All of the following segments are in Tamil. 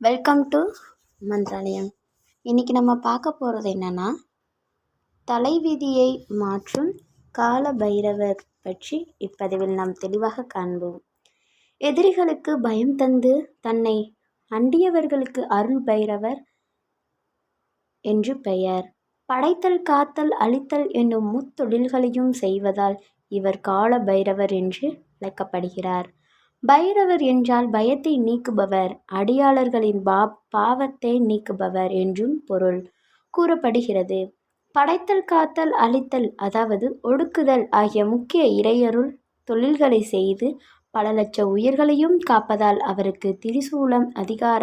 Welcome to Mantralayam. இன்றைக்கி நம்ம பார்க்க போகிறது என்னென்னா தலைவிதியை மாற்றும் கால பைரவர் பற்றி இப்பதிவில் நாம் தெளிவாக காண்போம். எதிரிகளுக்கு பயம் தந்து தன்னை அண்டியவர்களுக்கு அருள் பைரவர் என்று பெயர். படைத்தல் காத்தல் அழித்தல் என்னும் முத்தொழில்களையும் செய்வதால் இவர் கால பைரவர் என்று அழைக்கப்படுகிறார். பைரவர் என்றால் பயத்தை நீக்குபவர் அடியாளர்களின் பா பாவத்தை நீக்குபவர் என்றும் பொருள் கூறப்படுகிறது. படைத்தல் காத்தல் அழித்தல் அதாவது ஒடுக்குதல் ஆகிய முக்கிய இறையருள் தொழில்களை செய்து பல லட்ச உயிர்களையும் காப்பதால் அவருக்கு திரிசூலம் அதிகார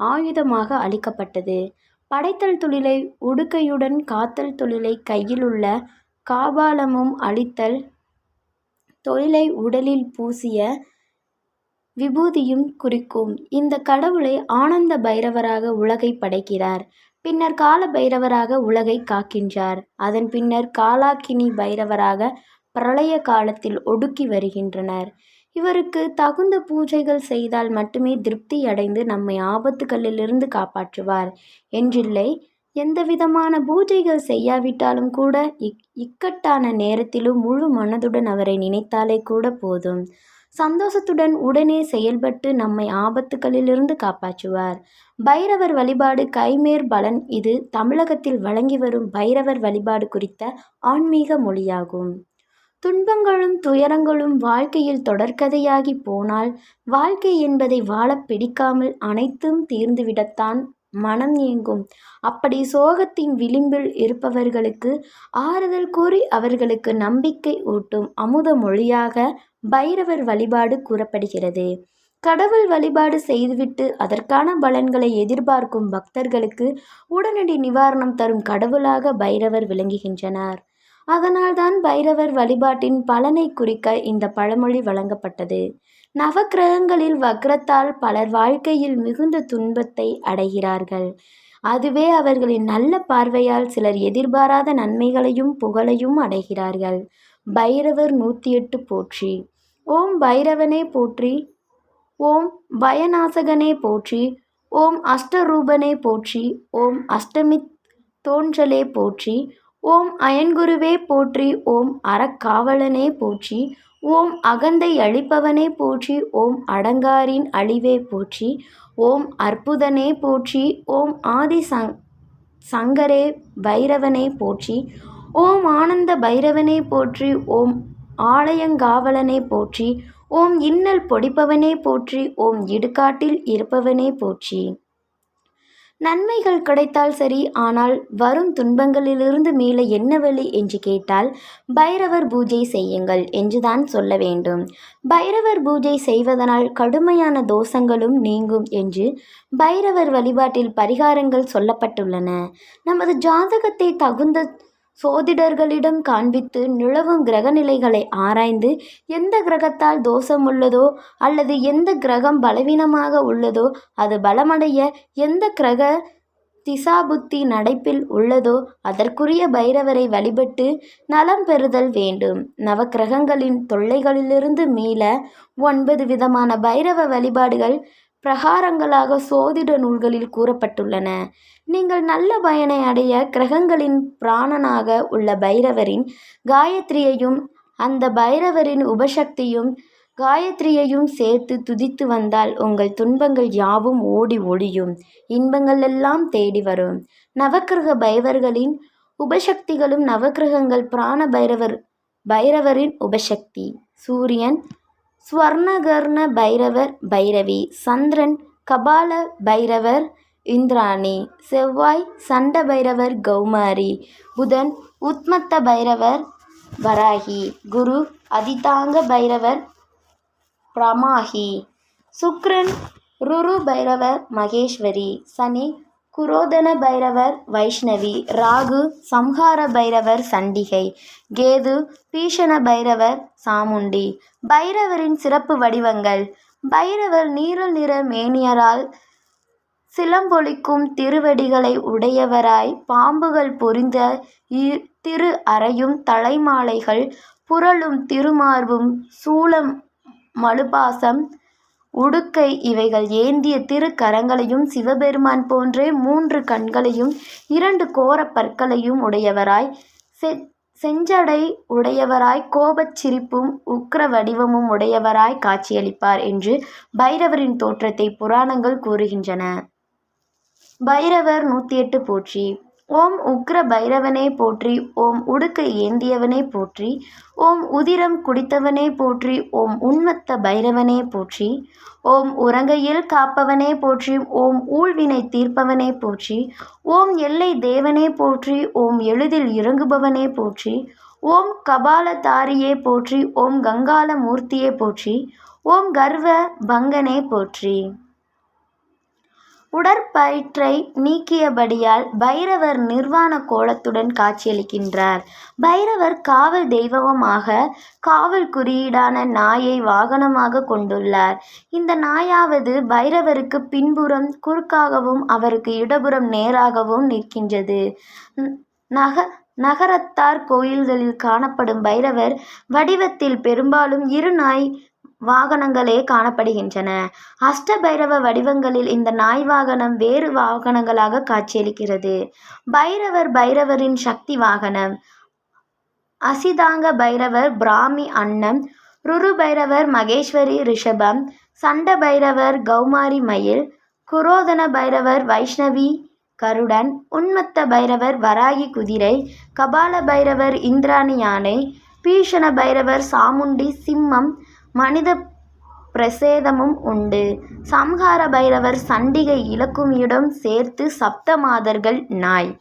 ஆயுதமாக அளிக்கப்பட்டது. படைத்தல் தொழிலை உடுக்கையுடன் காத்தல் தொழிலை கையிலுள்ள காபாலமும் அழித்தல் தொழிலை உடலில் பூசிய விபூதியும் குறிக்கும். இந்த கடவுளை ஆனந்த பைரவராக உலகை படைக்கிறார். பின்னர் கால பைரவராக உலகை காக்கின்றார். அதன் பின்னர் காலாக்கினி பைரவராக பிரளய காலத்தில் ஒடுக்கி வருகின்றனர். இவருக்கு தகுந்த பூஜைகள் செய்தால் மட்டுமே திருப்தி அடைந்து நம்மை ஆபத்துகளிலிருந்து காப்பாற்றுவார். என்றில்லை எந்தவிதமான பூஜைகள் செய்யாவிட்டாலும் கூட இக் இக்கட்டான நேரத்திலும் முழு மனதுடன் அவரை நினைத்தாலே கூட போதும். சந்தோஷத்துடன் உடனே செயல்பட்டு நம்மை ஆபத்துகளிலிருந்து காப்பாற்றுவார். பைரவர் வழிபாடு கைமேர் பலன். இது தமிழகத்தில் வழங்கி வரும் பைரவர் வழிபாடு குறித்த ஆன்மீக மொழியாகும். துன்பங்களும் துயரங்களும் வாழ்க்கையில் தொடர்கதையாகி போனால் வாழ்க்கை என்பதை வாழப் பிடிக்காமல் அனைத்தும் தீர்ந்துவிடத்தான் மனம் ஏங்கும் அப்படி சோகத்தின் விளிம்பில் இருப்பவர்களுக்கு ஆறுதல் கூறி அவர்களுக்கு நம்பிக்கை ஊட்டும் அமுத மொழியாக பைரவர் வழிபாடு கூறப்படுகிறது. கடவுள் வழிபாடு செய்துவிட்டு அதற்கான பலன்களை எதிர்பார்க்கும் பக்தர்களுக்கு உடனடி நிவாரணம் தரும் கடவுளாக பைரவர் விளங்குகின்றனர். அதனால்தான் பைரவர் வழிபாட்டின் பலனை குறிக்க இந்த பழமொழி வழங்கப்பட்டது. நவக்கிரகங்களில் வக்ரத்தால் பலர் வாழ்க்கையில் மிகுந்த துன்பத்தை அடைகிறார்கள். அதுவே அவர்களின் நல்ல பார்வையால் சிலர் எதிர்பாராத நன்மைகளையும் புகழையும் அடைகிறார்கள். பைரவர் நூற்றி எட்டு போற்றி. ஓம் பைரவனே போற்றி. ஓம் பயநாசகனே போற்றி. ஓம் அஷ்டரூபனே போற்றி. ஓம் அஷ்டமித் தோன்றலே போற்றி. ஓம் அயன்குருவே போற்றி. ஓம் அறக்காவலனே போற்றி. ஓம் அகந்தை அழிப்பவனே போற்றி ஓம் அடங்காரின் அழிவே போற்றி ஓம் அற்புதனே போற்றி ஓம் ஆதி சங் சங்கரே பைரவனே போற்றி ஓம் ஆனந்த பைரவனே போற்றி ஓம் ஆலயங்காவலனே போற்றி ஓம் இன்னல் பொடிப்பவனே போற்றி ஓம் இடுகாட்டில் இருப்பவனே போற்றி. நன்மைகள் கிடைத்தால் சரி ஆனால் வரும் துன்பங்களிலிருந்து மீள என்ன வழி என்று கேட்டால் பைரவர் பூஜை செய்யுங்கள் என்றுதான் சொல்ல வேண்டும். பைரவர் பூஜை செய்வதனால் கடுமையான தோஷங்களும் நீங்கும் என்று பைரவர் வழிபாட்டில் பரிகாரங்கள் சொல்லப்பட்டுள்ளன. நமது ஜாதகத்தை தகுந்த சோதிடர்களிடம் காண்பித்து நிலவும் கிரகநிலைகளை ஆராய்ந்து எந்த கிரகத்தால் தோஷம் உள்ளதோ அல்லது எந்த கிரகம் பலவீனமாக உள்ளதோ அது பலமடைய எந்த கிரக திசாபுத்தி நடைப்பில் உள்ளதோ அதற்குரிய பைரவரை வழிபட்டு நலம் பெறுதல் வேண்டும். நவக்கிரகங்களின் தொல்லைகளிலிருந்து மீள ஒன்பது விதமான பைரவ வழிபாடுகள் பிரகாரங்களாக சோதிட நூல்களில் கூறப்பட்டுள்ளன. நீங்கள் நல்ல பயனை அடைய கிரகங்களின் பிராணனாக உள்ள பைரவரின் காயத்ரியையும் அந்த பைரவரின் உபசக்தியும் காயத்ரியையும் சேர்த்து துதித்து வந்தால் உங்கள் துன்பங்கள் யாவும் ஓடி ஒழியும் இன்பங்கள் எல்லாம் தேடி வரும். நவக்கிரக பைரவர்களின் உபசக்திகளும் நவக்கிரகங்கள் பிராண பைரவர் பைரவரின் உபசக்தி. சூரியன் ஸ்வர்ணகர்ண பைரவர் பைரவி சந்திரன் கபால பைரவர் இந்திராணி செவ்வாய் சண்ட பைரவர் கௌமாரி புதன் உத்மத்த பைரவர் வராகி குரு அதிதாங்க பைரவர் பிரமாகி சுக்ரன் ருரு பைரவர் மகேஸ்வரி சனி குரோதன பைரவர் வைஷ்ணவி ராகு சம்ஹார பைரவர் சண்டிகை கேது பீஷண பைரவர் சாமுண்டி. பைரவரின் சிறப்பு வடிவங்கள். பைரவர் நீரல் நிற மேனியரால் சிலம்பொலிக்கும் திருவடிகளை உடையவராய் பாம்புகள் பொறிந்த திரு அறையும் தலைமாலைகள் புரளும் திருமார்பும் சூலம் மழுபாசம் உடுக்கை இவைகள் ஏந்திய திருக்கரங்களையும் சிவபெருமான் போன்றே மூன்று கண்களையும் இரண்டு கோரப் பற்களையும் உடையவராய் செ செஞ்சடை உடையவராய் கோபச் சிரிப்பும் உக்ர வடிவமும் உடையவராய் காட்சியளிப்பார் என்று பைரவரின் தோற்றத்தை புராணங்கள் கூறுகின்றன. பைரவர் நூற்றி எட்டு போற்றி ஓம் உக்ர பைரவனே போற்றி ஓம் உடுக்கை ஏந்தியவனே போற்றி ஓம் உதிரம் குடித்தவனே போற்றி ஓம் உண்மத்த பைரவனே போற்றி ஓம் உறங்கையில் காப்பவனே போற்றி ஓம் ஊழ்வினை தீர்ப்பவனே போற்றி ஓம் எல்லை தேவனே போற்றி ஓம் எளிதில் இறங்குபவனே போற்றி ஓம் கபாலதாரியே போற்றி ஓம் கங்கால மூர்த்தியே போற்றி ஓம் கர்வ பங்கனே போற்றி உடற்பயிற்றை நீக்கியபடியால் பைரவர் நிர்வாண கோலத்துடன் காட்சியளிக்கின்றார். பைரவர் காவல் தெய்வமாக காவல் குறியீடான நாயை வாகனமாக கொண்டுள்ளார். இந்த நாயாவது பைரவருக்கு பின்புறம் குறுக்காகவும் அவருக்கு இடபுறம் நேராகவும் நிற்கின்றது. நக நகரத்தார் கோயில்களில் காணப்படும் பைரவர் வடிவத்தில் பெரும்பாலும் இரு நாய் வாகனங்களே காணப்படுகின்றன. அஷ்டபைரவ வடிவங்களில் இந்த நாய் வாகனம் வேறு வாகனங்களாக காட்சியளிக்கிறது. பைரவர் பைரவரின் சக்தி வாகனம். அசிதாங்க பைரவர் பிராமி அன்னம். ருரு பைரவர் மகேஸ்வரி ரிஷபம். சண்ட பைரவர் கௌமாரி மயில். குரோதன பைரவர் வைஷ்ணவி கருடன். உன்மத்த பைரவர் வராகி குதிரை. கபால பைரவர் இந்திராணி யானை. பீஷண பைரவர் சாமுண்டி சிம்மம். மனித பிரசேதமும் உண்டு. சம்ஹார பைரவர் சண்டிகை இலக்குமியுடன் சேர்த்து சப்த மாதர்கள் நாய்.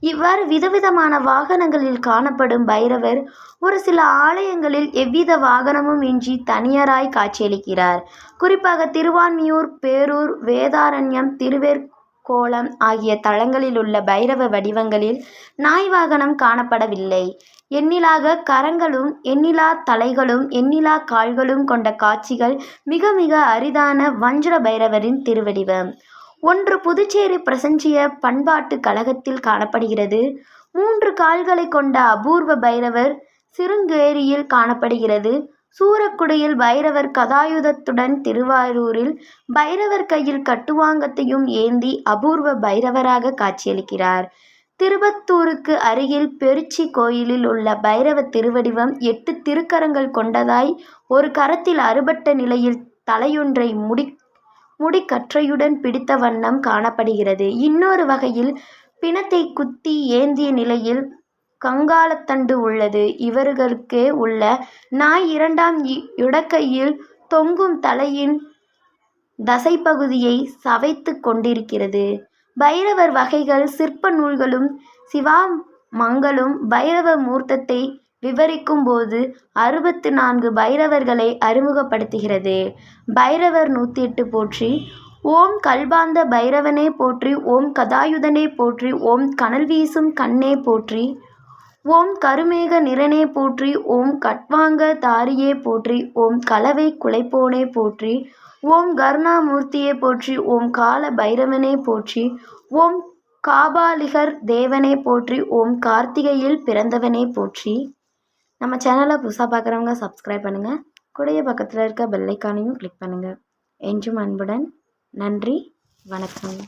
இவ்வாறு விதவிதமான வாகனங்களில் காணப்படும் பைரவர் ஒரு சில ஆலயங்களில் எவ்வித வாகனமும் இன்றி தனியராய் காட்சியளிக்கிறார். குறிப்பாக திருவான்மியூர் பேரூர் வேதாரண்யம் திருவேற்கோளம் ஆகிய தளங்களில் உள்ள பைரவ வடிவங்களில் நாய் வாகனம் காணப்படவில்லை. எண்ணிலாக கரங்களும் எண்ணிலா தலைகளும் எண்ணிலா கால்களும் கொண்ட காட்சிகள் மிக மிக அரிதான வஞ்சர பைரவரின் திருவடிவம். ஒன்று புதுச்சேரி பிரசஞ்சிய பண்பாட்டு கழகத்தில் காணப்படுகிறது. மூன்று கால்களைக் கொண்ட அபூர்வ பைரவர் சிருங்கேரியில் காணப்படுகிறது. சூரக்குடியில் பைரவர் கதாயுதத்துடன் திருவாரூரில் பைரவர் கையில் கட்டுவாங்கத்தையும் ஏந்தி அபூர்வ பைரவராக காட்சியளிக்கிறார். திருப்பத்தூருக்கு அருகில் பெருச்சி கோயிலில் உள்ள பைரவ திருவடிவம் எட்டு திருக்கரங்கள் கொண்டதாய் ஒரு கரத்தில் அறுபட்ட நிலையில் தலையொன்றை முடி முடிக்கற்றையுடன் பிடித்த வண்ணம் காணப்படுகிறது. இன்னொரு வகையில் பிணத்தை குத்தி ஏந்திய நிலையில் கங்காளத்தண்டு உள்ளது. இவர்களுக்கே உள்ள நாய் இரண்டாம் இடக்கையில் தொங்கும் தலையின் தசைப்பகுதியை சவைத்துக் கொண்டிருக்கிறது. பைரவர் வகைகள் சிற்ப நூல்களும் சிவாமங்களும் பைரவ மூர்த்தத்தை விவரிக்கும் போது அறுபத்து நான்கு பைரவர்களை அறிமுகப்படுத்துகிறது. பைரவர் நூற்றி எட்டு போற்றி ஓம் கல்பாந்த பைரவனே போற்றி ஓம் கதாயுதனே போற்றி ஓம் கனல் வீசும் கண்ணே போற்றி ஓம் கருமேக நிறனே போற்றி ஓம் கட்வாங்க தாரியே போற்றி ஓம் கலவை குலைப்போனே போற்றி ஓம் கருணாமூர்த்தியை போற்றி ஓம் கால பைரவனே போற்றி ஓம் காபாலிகர் தேவனை போற்றி ஓம் கார்த்திகையில் பிறந்தவனை போற்றி. நம்ம சேனலை புதுசாக பார்க்குறவங்க சப்ஸ்கிரைப் பண்ணுங்கள் கூடைய பக்கத்தில் இருக்க பெல்லைக்கானையும் கிளிக் பண்ணுங்கள் என்றும் அன்புடன் நன்றி வணக்கம்.